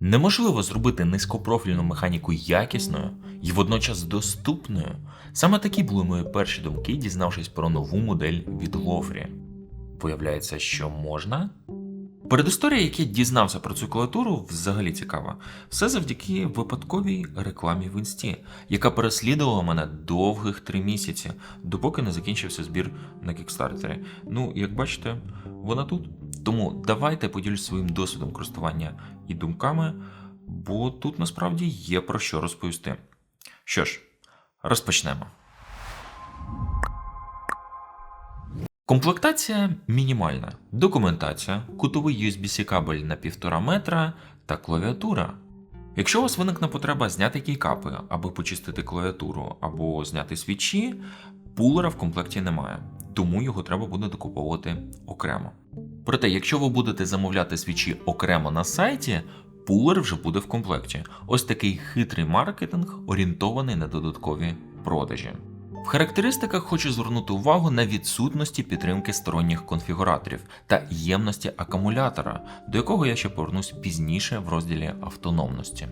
Неможливо зробити низькопрофільну механіку якісною і водночас доступною. Саме такі були мої перші думки, дізнавшись про нову модель від Лофрі. Виявляється, що можна? Передісторія, я дізнався про цю клавіатуру, взагалі цікава. Все завдяки випадковій рекламі в інсті, яка переслідувала мене довгих три місяці, допоки не закінчився збір на кікстартері. Ну, як бачите, вона тут. Тому давайте поділюсь своїм досвідом користування і думками, бо тут насправді є про що розповісти. Що ж, розпочнемо. Комплектація мінімальна. Документація, кутовий USB-C кабель на 1,5 метра та клавіатура. Якщо у вас виникне потреба зняти кейкапи, аби почистити клавіатуру або зняти свічі, пулера в комплекті немає, тому його треба буде докуповувати окремо. Проте, якщо ви будете замовляти свічі окремо на сайті, пулер вже буде в комплекті. Ось такий хитрий маркетинг, орієнтований на додаткові продажі. В характеристиках хочу звернути увагу на відсутності підтримки сторонніх конфігураторів та ємності акумулятора, до якого я ще повернусь пізніше в розділі автономності.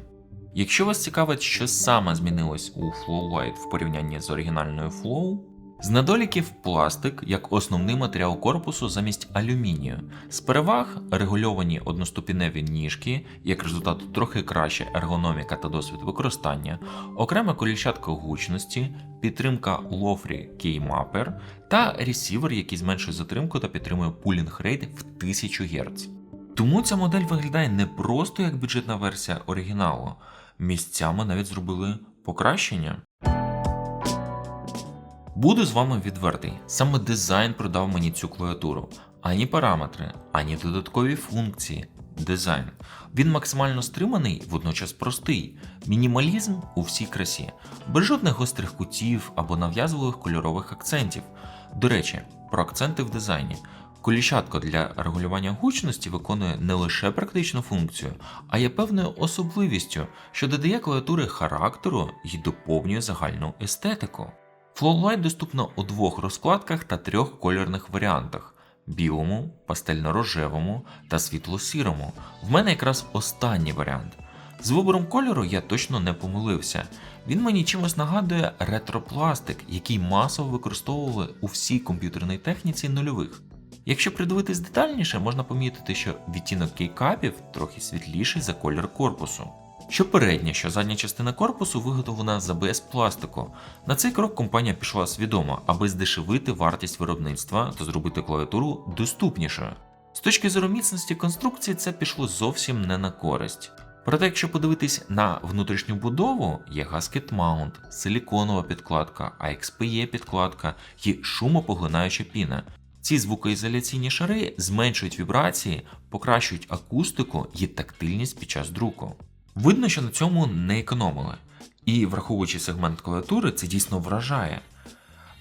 Якщо вас цікавить, що саме змінилось у Flowlight в порівнянні з оригінальною Flow, з недоліків пластик як основний матеріал корпусу замість алюмінію. З переваг регульовані одноступіневі ніжки, як результат трохи краща ергономіка та досвід використання, окрема коліщатка гучності, підтримка Lofree Keymapper та ресівер, який зменшує затримку та підтримує пулінг рейт в 1000 Гц. Тому ця модель виглядає не просто як бюджетна версія оригіналу, місцями навіть зробили покращення. Буду з вами відвертий. Саме дизайн продав мені цю клавіатуру. Ані параметри, ані додаткові функції. Дизайн. Він максимально стриманий, водночас простий. Мінімалізм у всій красі, без жодних гострих кутів або нав'язливих кольорових акцентів. До речі, про акценти в дизайні. Коліщатка для регулювання гучності виконує не лише практичну функцію, а є певною особливістю, що додає клавіатури характеру і доповнює загальну естетику. Flowlight доступно у двох розкладках та трьох кольорних варіантах: білому, пастельно-рожевому та світло-сірому. В мене якраз останній варіант. З вибором кольору я точно не помилився. Він мені чимось нагадує ретропластик, який масово використовували у всій комп'ютерній техніці нульових. Якщо придивитись детальніше, можна помітити, що відтінок кейкапів трохи світліший за колір корпусу. Що передня, що задня частина корпусу виготовлена з ABS пластику. На цей крок компанія пішла свідомо, аби здешевити вартість виробництва та зробити клавіатуру доступнішою. З точки зору міцності конструкції це пішло зовсім не на користь. Проте, якщо подивитись на внутрішню будову, є Gasket Mount, силіконова підкладка, AXPE підкладка і шумопоглинаюча піна. Ці звукоізоляційні шари зменшують вібрації, покращують акустику і тактильність під час друку. Видно, що на цьому не економили, і враховуючи сегмент клавіатури, це дійсно вражає.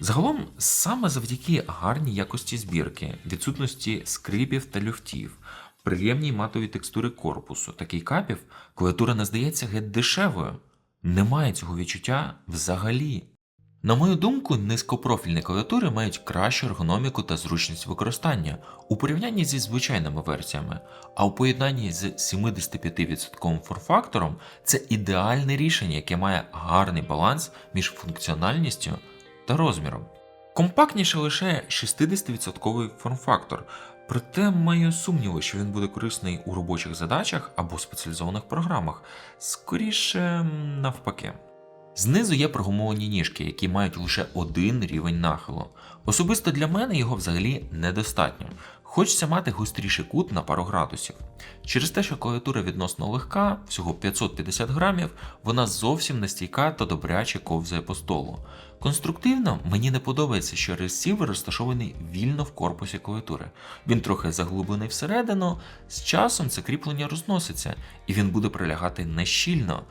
Загалом, саме завдяки гарній якості збірки, відсутності скрипів та люфтів, приємній матовій текстури корпусу та кейкапів, клавіатура не здається геть дешевою. Немає цього відчуття взагалі. На мою думку, низькопрофільні клавіатури мають кращу ергономіку та зручність використання у порівнянні зі звичайними версіями, а у поєднанні з 75% форм-фактором це ідеальне рішення, яке має гарний баланс між функціональністю та розміром. Компактніше лише 60% форм-фактор, проте маю сумніви, що він буде корисний у робочих задачах або спеціалізованих програмах, скоріше навпаки. Знизу є прогумовані ніжки, які мають лише один рівень нахилу. Особисто для мене його взагалі недостатньо. Хочеться мати гостріший кут на пару градусів. Через те, що клавіатура відносно легка, всього 550 грамів, вона зовсім не стійка та добряче ковзає по столу. Конструктивно мені не подобається, що ресівер розташований вільно в корпусі клавіатури. Він трохи заглублений всередину, з часом це кріплення розноситься, і він буде прилягати нещільно.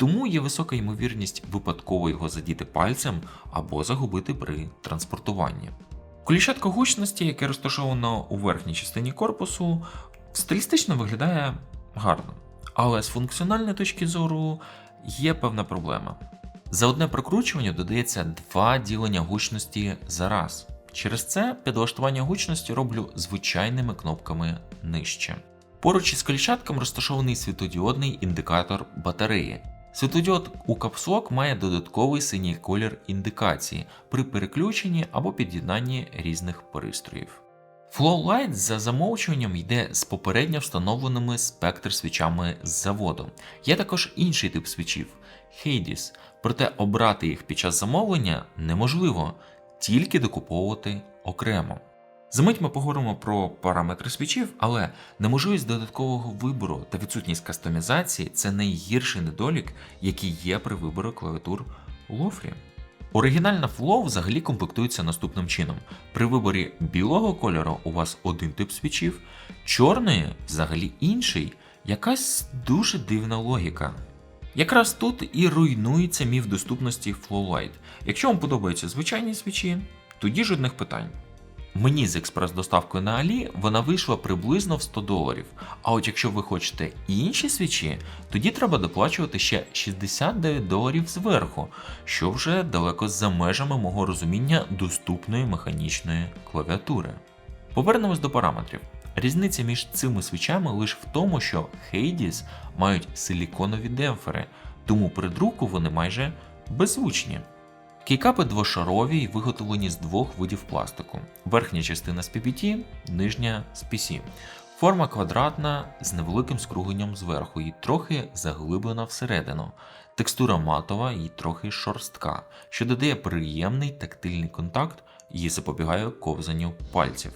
Тому є висока ймовірність випадково його задіти пальцем або загубити при транспортуванні. Коліщатка гучності, яке розташовано у верхній частині корпусу, стилістично виглядає гарно, але з функціональної точки зору є певна проблема. За одне прокручування додається два ділення гучності за раз. Через це підлаштування гучності роблю звичайними кнопками нижче. Поруч із коліщатком розташований світлодіодний індикатор батареї. Світлодіод у капслок має додатковий синій колір індикації при переключенні або під'єднанні різних пристроїв. Flowlight за замовчуванням йде з попередньо встановленими спектр свічами з заводу. Є також інший тип свічів Hades, проте обрати їх під час замовлення неможливо, тільки докуповувати окремо. Замить ми поговоримо про параметри свічів, але неможливість додаткового вибору та відсутність кастомізації це найгірший недолік, який є при виборі клавіатур Лофрі. Оригінальна Flow взагалі комплектується наступним чином: при виборі білого кольору у вас один тип свічів, чорної взагалі інший, якась дуже дивна логіка. Якраз тут і руйнується міф доступності Flowlight. Якщо вам подобаються звичайні свічі, тоді жодних питань. Мені з експрес-доставкою на Алі вона вийшла приблизно в 100 доларів. А от якщо ви хочете інші свічі, тоді треба доплачувати ще 69 доларів зверху, що вже далеко за межами мого розуміння доступної механічної клавіатури. Повернемось до параметрів. Різниця між цими свічами лише в тому, що Hades мають силіконові демпфери, тому при друку вони майже беззвучні. Кейкапи двошарові і виготовлені з двох видів пластику. Верхня частина з PPT, нижня з PC. Форма квадратна з невеликим скругленням зверху і трохи заглиблена всередину. Текстура матова і трохи шорстка, що додає приємний тактильний контакт і запобігає ковзанню пальців.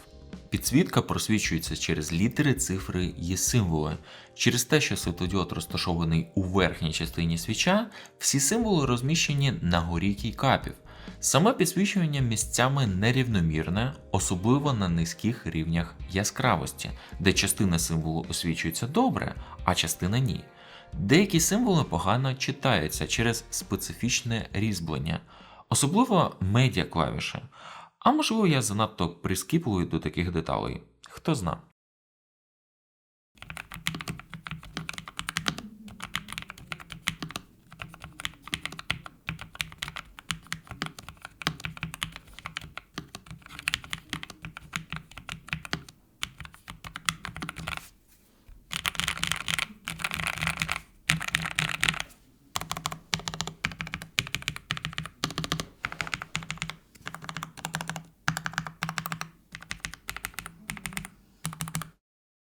Підсвітка просвічується через літери, цифри і символи. Через те, що світлодіод розташований у верхній частині свіча, всі символи розміщені на горі кейкапів. Саме підсвічування місцями нерівномірне, особливо на низьких рівнях яскравості, де частина символу освічується добре, а частина ні. Деякі символи погано читаються через специфічне різьблення, особливо медіа клавіші. А можливо, я занадто прискіпливий до таких деталей. Хто зна.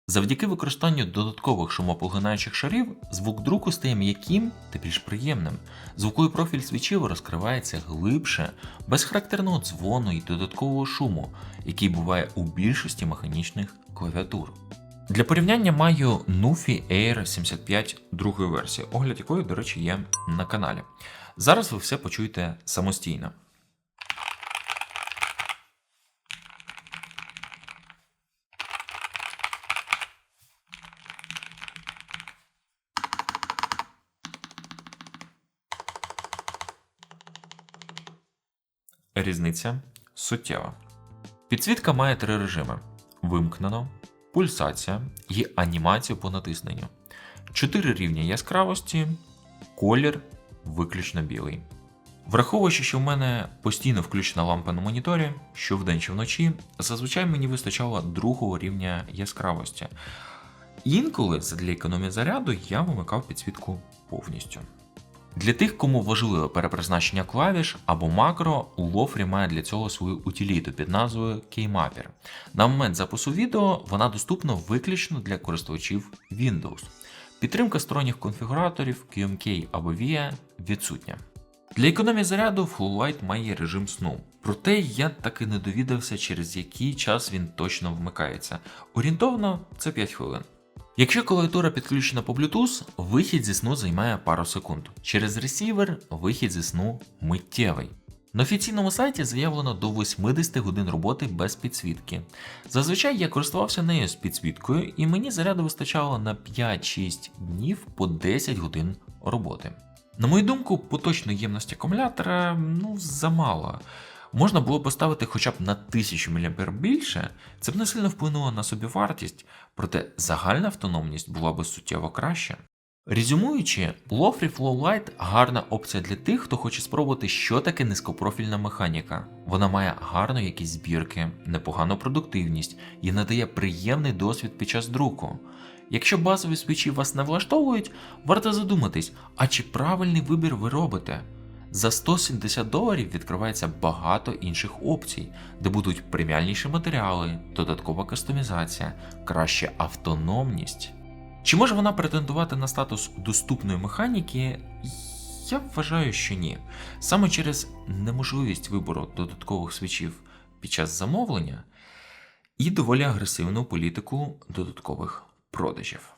Завдяки використанню додаткових шумопоглинаючих шарів, звук друку стає м'яким та більш приємним. Звуковий профіль свічів розкривається глибше, без характерного дзвону і додаткового шуму, який буває у більшості механічних клавіатур. Для порівняння маю Nufi Air 75 другої версії, огляд якої, до речі, є на каналі. Зараз ви все почуєте самостійно. Різниця суттєва. Підсвітка має три режими: вимкнено, пульсація і анімацію по натисненню. Чотири рівня яскравості, колір виключно білий. Враховуючи, що в мене постійно включена лампа на моніторі, що вдень чи вночі, зазвичай мені вистачало другого рівня яскравості. Інколи, задля економії заряду, я вимикав підсвітку повністю. Для тих, кому важливе перепризначення клавіш або макро, Lofree має для цього свою утиліту під назвою Keymapper. На момент запису відео вона доступна виключно для користувачів Windows. Підтримка сторонніх конфігураторів QMK або VIA відсутня. Для економії заряду Flowlight має режим сну. Проте я так і не довідався, через який час він точно вмикається. Орієнтовно це 5 хвилин. Якщо клавіатура підключена по Bluetooth, вихід зі сну займає пару секунд. Через ресівер вихід зі сну миттєвий. На офіційному сайті заявлено до 80 годин роботи без підсвітки. Зазвичай я користувався нею з підсвіткою, і мені заряду вистачало на 5-6 днів по 10 годин роботи. На мою думку, поточної ємності акумулятора ну замало. Можна було поставити хоча б на 1000 мА більше, це б не сильно вплинуло на собівартість, проте загальна автономність була б суттєво краща. Резюмуючи, Lofree Flowlight гарна опція для тих, хто хоче спробувати, що таке низькопрофільна механіка. Вона має гарну якість збірки, непогану продуктивність і надає приємний досвід під час друку. Якщо базові свічі вас не влаштовують, варто задуматись, а чи правильний вибір ви робите? За 170 доларів відкривається багато інших опцій, де будуть преміальніші матеріали, додаткова кастомізація, краща автономність. Чи може вона претендувати на статус доступної механіки? Я вважаю, що ні. Саме через неможливість вибору додаткових свічів під час замовлення і доволі агресивну політику додаткових продажів.